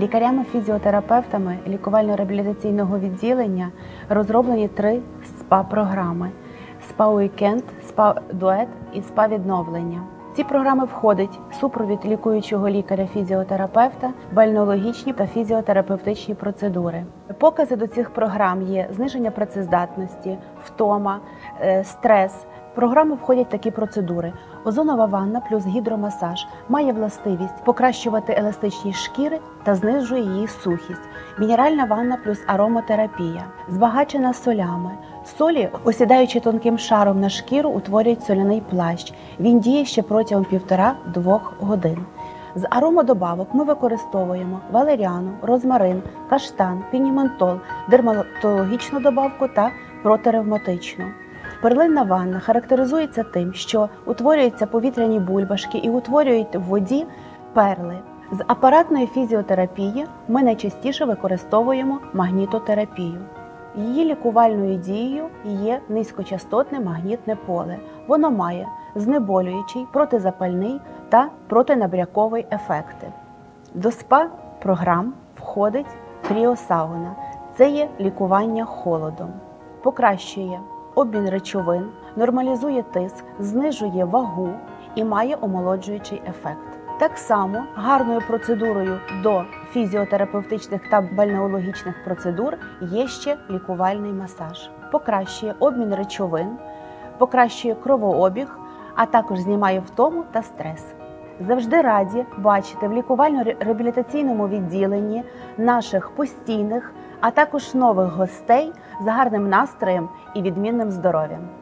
Лікарями-фізіотерапевтами лікувально-реабілітаційного відділення розроблені три СПА-програми: СПА-Уікенд, СПА-Дует і СПА-Відновлення. Ці програми входить супровід лікуючого лікаря-фізіотерапевта, бальнеологічні та фізіотерапевтичні процедури. Покази до цих програм є зниження працездатності, втома, е, стрес. Програму входять такі процедури: озонова ванна плюс гідромасаж має властивість покращувати еластичність шкіри та знижує її сухість. Мінеральна ванна плюс аромотерапія, збагачена солями. Солі, осідаючи тонким шаром на шкіру, утворюють соляний плащ. Він діє ще протягом півтора-двох годин. З аромодобавок ми використовуємо валеріану, розмарин, каштан, пініментол, дерматологічну добавку та протиревматичну. Перлинна ванна характеризується тим, що утворюються повітряні бульбашки і утворюють в воді перли. З апаратної фізіотерапії ми найчастіше використовуємо магнітотерапію. Її лікувальною дією є низькочастотне магнітне поле. Воно має знеболюючий, протизапальний та протинабряковий ефекти. До СПА програм входить кріосауна. Це є лікування холодом, покращує обмін речовин, нормалізує тиск, знижує вагу і має омолоджуючий ефект. Так само гарною процедурою до фізіотерапевтичних та бальнеологічних процедур є ще лікувальний масаж, покращує обмін речовин, покращує кровообіг, а також знімає втому та стрес. Завжди раді бачити в лікувально-реабілітаційному відділенні наших постійних, а також нових гостей з гарним настроєм і відмінним здоров'ям.